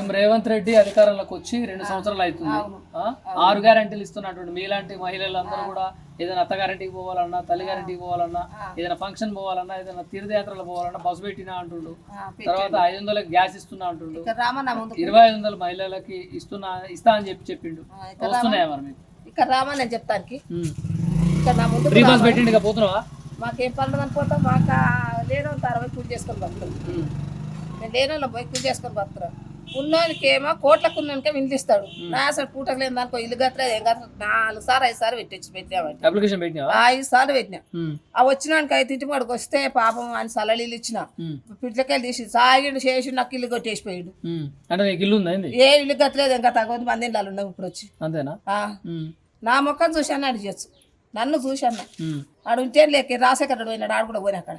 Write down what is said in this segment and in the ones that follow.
మేము రేవంత్ రెడ్డి అధికారంలోకి వచ్చి రెండు సంవత్సరాలు అవుతుంది? ఆరు గ్యారంటీలు ఇస్తున్నటువంటి మీలాంటి మహిళలందరూ కూడా ఏదైనా అత్తగారింటికి పోవాలన్నా తల్లిగారింటికి పోవాలన్నా ఏదైనా ఫంక్షన్ పోవాలన్నా ఏదైనా తీర్థయాత్రలు పోవాలన్నా బస్సు పెట్టినా అంటుండు. తర్వాత ఐదు వందలకి గ్యాస్ ఇస్తున్నా అంటుండు. ఇరవై ఐదు వందల మహిళలకి ఇస్తున్నా ఇస్తా అని చెప్పి చెప్పిండు. వస్తున్నాయా మరి మీకు? ఇక్కడ రామా నేను చెప్తానికి. ఇక్కడ నా ముందు ఫ్రీ బస్ పెట్టిండు ఇక పోతున్నావా? మాకేం పనులు అనుకుంటాం మాకు లేని అరవై కూలి చేసుకొని బతుకుతాం. నేను పోయి కూలి చేసుకొని బతుకుతాం. ఉన్నోనికి ఏమో కోట్లకు ఉన్నోనికే వినిపిస్తాడు నా అసలు పూటకు లేని దానికో ఇల్లు కట్టలేదు ఏం నాలుగు సార్లు ఐదు సార్లు పెట్టించి పెట్టామంటే అప్లికేషన్ పెట్టినావా? ఐదు సార్లు పెట్టినా. ఆ వచ్చినానికి అయితే ఇంటి వాడికి వస్తే పాపం ఆయన సలలీలు ఇచ్చిన. పిట్లకాయలు తీసి సాగిండు చేసి నాకు ఇల్లు కొట్టేసిపోయాడు. అంటే నీకు ఇల్లు ఉందా ఏ ఇల్లు కట్టలేదు ఇంకా తగ్గదు మంది ఇళ్ళు ఉండవు ఇప్పుడు వచ్చి. అంతేనా. నా మొక్కను చూశాను అడిగచ్చు నన్ను చూశాను. ఆడు ఉంటే లేక రాసేకట్టు పోయినాడు ఆడు కూడా పోయినా అక్కడ.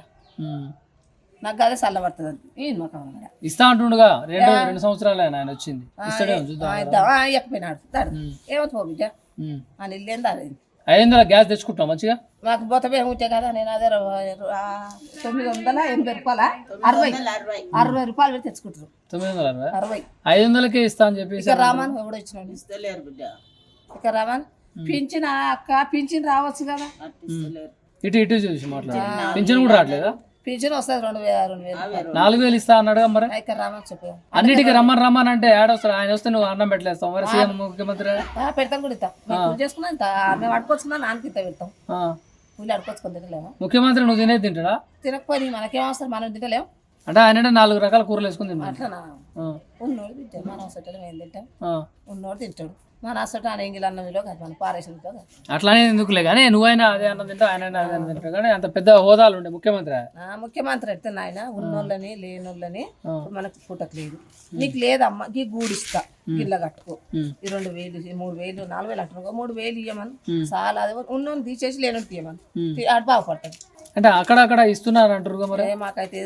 నాకు గదే చల్లబడుతుంది. అది మొక్కం అన్నమాట. ఇస్తా అంటుండగా రెండు రెండు సంవత్సరాలు ఆయన వచ్చింది. ఇస్తాడే ఎక్కిపోయినాడు. ఏమవుతుంది పో బిడ్డ. అని ఇల్లు ఏం దారేది ఐదు వందల గ్యాస్ తెచ్చుకుంటాం మంచిగా? మాకు బొత్తమే ఉంటే కదా నేను అదే తొమ్మిది వందల ఎనభై రూపాయల? అరవై. అరవై రూపాయలు పెట్టి తెచ్చుకుంటారు. తొమ్మిది వందల అరవై? అరవై. ఐదు వందలకే ఇస్తా అని చెప్పేసి ఇక రామాన్ ఎవడో ఇచ్చినాడు. ఇక రామాన్. పింఛన్ అక్క పింఛన్ రావచ్చు కదా. ఇటు ఇటు చూసి మాట్లాడు. పింఛన్ కూడా రావట్లేదా? పింఛన్ వస్తుంది రెండు వేల రెండు వేలు నాలుగు వేలు ఇస్తా అన్నాడుగా మరి? రామాన్ చెప్పు. అన్నిటికీ రమ్మని రమ్మని అంటే యాడ్ వస్తాడు ఆయన వస్తే నువ్వు అన్నం పెట్టలేస్తావు. మరి సీఎం ముఖ్యమంత్రి ఆ, పెడతాం కూడా ఇస్తాం. మేము పూజ చేసుకున్నాం ఇంత. మేము అడుకొచ్చుకున్నా నాన్నకి ఇస్తా పెడతాం. ఆ. పూలు అడుకొచ్చుకొని తినలేము. ముఖ్యమంత్రి నువ్వు తినేది తింటాడా? తినకపోయి మనకేం అవసరం? మనం తినలేము. అంటే ఆయన నాలుగు రకాల కూరలు వేసుకుని అట్లా ఉన్నోడు తింటాడు. మన హాస్పిటల్ మేము తింటాం. ఉన్నోడు తింటాడు. మన ఆయన ఎంగిల్ అన్నంలో కాదు మన పారేషన్లో కాదు. అట్లానే ఎందుకులే కానీ నువ్వైనా అదే అన్నం తింటావు ఆయన అదే అన్నం తింటావు కానీ అంత పెద్ద హోదాలు ఉండే ముఖ్యమంత్రి. ముఖ్యమంత్రి అయితే నాయన ఉన్నోళ్ళని లేనోళ్ళని మనకు పుట్టకు లేదు. నీకు లేదమ్మా గీ గూడిస్తా గిల్ల కట్టుకో. ఈ రెండు వేలు మూడు వేలు నాలుగు వేలు అంటున్నావు మూడు వేలు ఇవ్వమని చాలా అది ఉన్నోని తీసేసి లేనోని తీయమని ఆడు బాగుపడతాడు. అంటే అక్కడక్కడ ఇస్తున్నారు అంటారు మరి మాకైతే.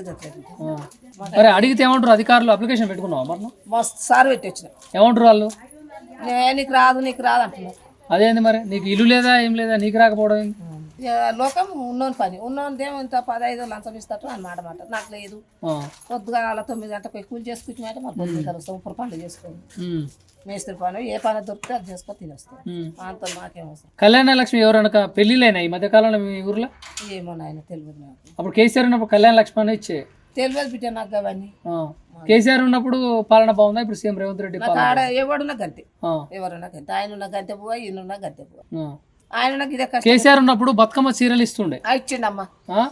మరి అడిగితే ఏమంటారు అధికారులు అప్లికేషన్ పెట్టుకున్నావా మరి నువ్వు? మస్తు సారు పెట్టి వచ్చిన. ఏమంటారు వాళ్ళు? నీకు రాదు నీకు రాదు అంటున్నారు అదేంది మరి? నీకు ఇల్లు లేదా ఏం లేదా నీకు రాకపోవడం ఏంది? లోకం ఉన్నోని పని. ఉన్నోనిదేమో ఇంత పదహైదు లంచం ఇస్తాడు అని మాట మాట. నాకు లేదు. పొద్దుగా అలా తొమ్మిది గంటలకు పోయి కూలి చేసుకుంటే మాకు పొద్దుగా కలుస్తాం పనులు చేసుకోండి. మేస్త్రి పని ఏ పని దొరికితే అది చేసుకొని తినేస్తాం. అంత మాకేం అవసరం. కళ్యాణ లక్ష్మి ఎవరైనా పెళ్ళిళ్ళైనా ఈ మధ్య కాలంలో మీ ఊర్లో? ఏమో నాయన తెలియదు అప్పుడు కేసీఆర్ ఉన్నప్పుడు కళ్యాణ లక్ష్మి అని ఇచ్చే. తెలియదు బిడ్డ నాకు అవన్నీ. కేసీఆర్ ఉన్నప్పుడు పాలన బాగుందా? ఇప్పుడు సీఎం రేవంత్ రెడ్డి ఆడ ఎవడున్నా గంతే. ఎవరున్నా గంతే. ఆయన ఉన్న గంతే పోవా ఈయన ఉన్న గంతే పోవా ఆ. ఆయన నాకు ఇదే కష్టం. కేసీఆర్ ఉన్నప్పుడు బతుకమ్మ చీరలు ఇస్తుండే. ఇచ్చిండమ్మా?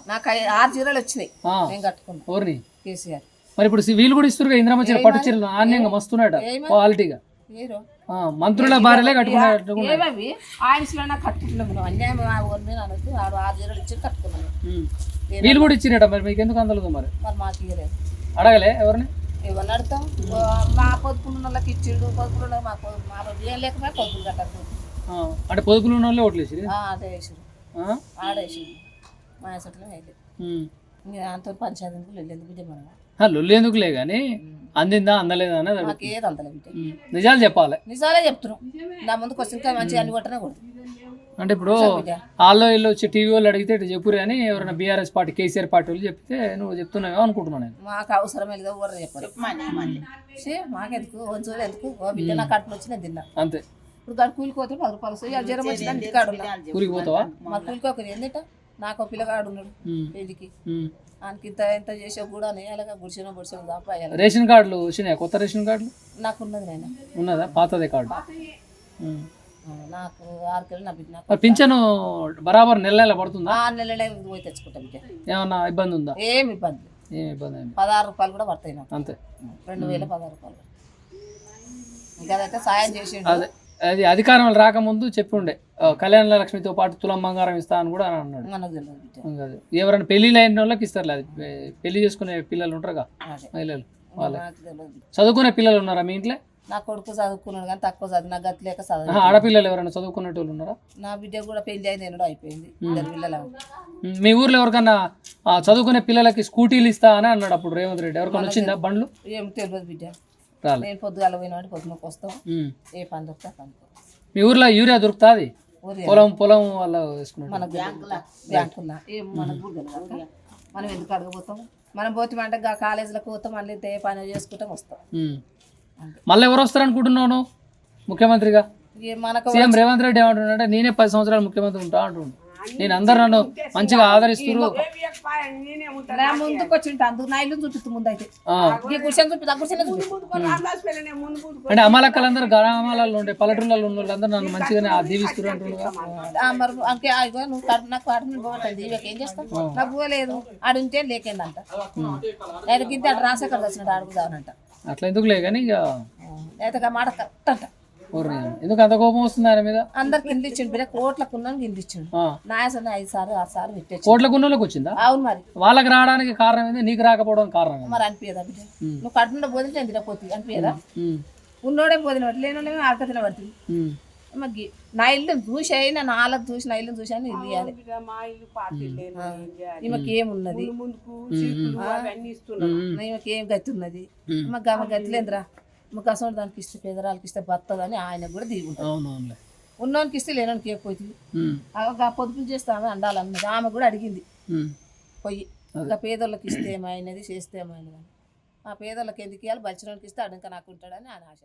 నాకు ఆరు చీరలు వచ్చినాయి. నేను కట్టుకున్నా. ఎవరిని? కేసీఆర్. మరి ఇప్పుడు వీళ్ళు కూడా ఇస్తున్నారు ఇంద్రమ్మ చీర పట్టు చీరలు నాణ్యంగా మస్తున్నాయట? క్వాలిటీగా. మంత్రుల భార్యలే ఏమవి? ఆడిస్లో కట్టుకున్నాం అన్యాయం ఆడు ఆరు చీరలు ఇచ్చి కట్టుకున్నాను వీళ్ళు కూడా ఇచ్చిరట మరి? మీకు ఎందుకు అందలేదు మరి? మరి మాకు ఇయ్యలేదు. అడగలే ఎవరిని? ఎవరిని అడుగుతాం ఓ, మా పొదుపున్న వాళ్ళకి ఇచ్చిండు పొదుపున్న వాళ్ళకి మా పొదుపు. మా ఏం లేకపోతే పొదుపులు కట్టకు ఆ, అంటే పొదుపులు ఉన్న వాళ్ళే ఓట్లు వేసిరు అదే వేసారు ఆ? ఆడేసిండు మా అసలు వేయలేదు. అంత పంచాయతీ వెళ్ళేందుకు బిడ్డ లొల్లి ఎందుకులే కానీ అందిందా అందలేదా అనేది ఏది ఉమ్. నిజాలు చెప్పాలి. నిజాలే చెప్తున్నాం. నా ముందుకు వచ్చి ఇంకా మంచిగా అన్ని కొట్టనే కొడుతుంది. అంటే ఇప్పుడు వాళ్ళు వీళ్ళు వచ్చి టీవీ వాళ్ళు అడిగితే ఇటు చెప్పురు అని ఎవరైనా బీఆర్ఎస్ పార్టీ కేసీఆర్ పార్టీ వాళ్ళు చెప్తే నువ్వు చెప్తున్నావు అనుకుంటున్నాను నేను. మాకు అవసరమే లేదు ఎవరు చెప్పారు. మాకెందుకు? వంచులు ఎందుకు? బిడ్డ నా కడుపులో వచ్చి నేను తిన్నా. అంతే. ఇప్పుడు గడు కూలిపోతే పది రూపాయలు వస్తాయి. జ్వరం వచ్చిందని ఊరికి పోతావా? మా కూలికోకరు ఏందిట నాకు ఒక పిల్లగాడు ఉన్నాడు. పెళ్ళికి. ఆయనకి ఇంత ఎంత చేసే కూడా అలాగా గుడిసిన గుడిసిన దాపాయాలి రేషన్ కార్డులు వచ్చినాయి? కొత్త రేషన్ కార్డులు? నాకు ఉన్నది నాయన. ఉన్నదా? పాతదే కార్డు. నాకు ఆరు కిలో నా బిడ్డ నాకు మరి పింఛను బరాబర్ నెల నెల పడుతుందా? ఆరు నెలలే పోయి తెచ్చుకుంటా ఏమన్నా ఇబ్బంది ఉందా? ఏమి ఇబ్బంది. లేదు. ఏం ఇబ్బంది ఏమి? పదహారు రూపాయలు కూడా పడతాయి నాకు. అంతే. రెండు వేల పదహారు రూపాయలు. ఇంకా అదైతే సాయం చేసిండు. అదే అది అధికారం రాకముందు చెప్పి ఉండే ఆ, కళ్యాణ లక్ష్మితో పాటు తులం బంగారం ఇస్తా అని కూడా అన్నాడు. మనకు తెలియదు బిడ్డ. ఇంకా అది. ఎవరైనా పెళ్ళి అయిన వాళ్ళకి ఇస్తారు అది పె- పెళ్ళి చేసుకునే పిల్లలు ఉంటారుగా అదే. మహిళలు వాళ్ళే నాకు తెలియదు బిడ్డ. చదువుకునే పిల్లలు ఉన్నారా మీ ఇంట్లో? నా కొడుకు చదువుకున్నాడు కానీ తక్కువ చదువు నా గతి లేక చదువు. ఆడపిల్లలు ఎవరైనా చదువుకునే వాళ్ళు ఉన్నారా? నా బిడ్డ కూడా పెళ్ళి అయింది ఎన్నడూ అయిపోయింది ఇద్దరు పిల్లలు. మీ ఊర్లో ఎవరికన్నా ఆ, చదువుకునే పిల్లలకి స్కూటీలు ఇస్తా అని అన్నాడు అప్పుడు రేవంత్ రెడ్డి. ఎవరికైనా వచ్చిందా బండ్లు? ఏం తెలియదు బిడ్డ. రాలే. నేను పొద్దుగాల పోయినాడు పొద్దునకు వస్తాం. ఉమ్. ఏ పని దొరికితే ఆ పనికి మీ ఊర్లో యూరియా దొరుకుతుంది పొలం పొలం వాళ్ళ వేసుకున్నట్టు. మన బ్యాంకులా. ఏం మనకు మనం ఎందుకు అడగపోతాం మనం పోతామంటే గా కాలేజీలకు పోతాం మళ్ళీ ఏ పని చేసుకుంటాం వస్తాం. ఉమ్. మళ్ళీ ఎవరు వస్తారు అనుకుంటున్నావు నువ్వు? ముఖ్యమంత్రిగా? సీఎం రేవంత్ రెడ్డి ఏమంటున్నాడంటే నేనే పది సంవత్సరాలు ముఖ్యమంత్రి ఉంటా అంటుండు. నేను అందరు నన్ను మంచిగా ఆదరిస్తున్నారు అంటే అమ్మలక్కలందరూ గ్రామాలలో ఉండే పల్లెటూళ్ళలో ఉన్న వాళ్ళందరూ నన్ను మంచిగానే దీవిస్తున్నారు అంటున్నారు లేకేందంట అటు రాసేక్కడ వచ్చినట్టు అడుగుదానంట అట్లా ఎందుకు లే కానీ ఇక మాట కరెక్ట్ అంట. ఊర్ని. ఎందుకు అంత కోపం వస్తుంది ఆయన మీద? అందరికి కింద ఇచ్చిండు బిడ్డ కోట్లకు ఉన్నాను కింద ఇచ్చిండు. నాయసని ఐదు సార్లు ఆరు సార్లు పెట్టచ్చు కోట్ల గున్నోళ్ళకి వచ్చిందా? అవును మరి. వాళ్ళకి రావడానికి కారణం ఏంది? నీకు రాకపోవడం కారణం ఏంది? మరి అనిపించదా బిడ్డ? నువ్వు కడుపులో బోధింటే నేను తినపోతుంది అనిపించదా ఉన్నోడే బోధిన పట్టి లేనోడే ఆడక తినబడుతుంది ఉమ్, నా ఇల్లు చూసి అయినా నాలుగు చూసి నా ఇల్లు చూసి అని ఇల్లు ఇవ్వాలి ఏం? ఈమెకి ఏమున్నది ఏం గతి ఉన్నది? మాకు ఆమె గతి లేదురా. మాకు అసలు దానికి ఇస్తే పేదరాలకి ఇస్తే బతదని ఆయన కూడా దిగుంటాం అవునవునులే. ఉన్నోనికి ఇస్తే లేనోనికి ఏపోతుంది ఉమ్, ఆ పొదుపులు చేస్తామే అండాలన్నది. ఆమె కూడా అడిగింది. పొయ్యి ఇంకా పేదోళ్ళకి ఇస్తే ఏమైనది చేస్తే ఏమైనది అని. ఆ పేదోళ్ళకి ఎందుకు ఇవ్వాలి బలిచినోనికి ఇస్తే అడంక నాకు ఉంటాడని ఆయన ఆశ.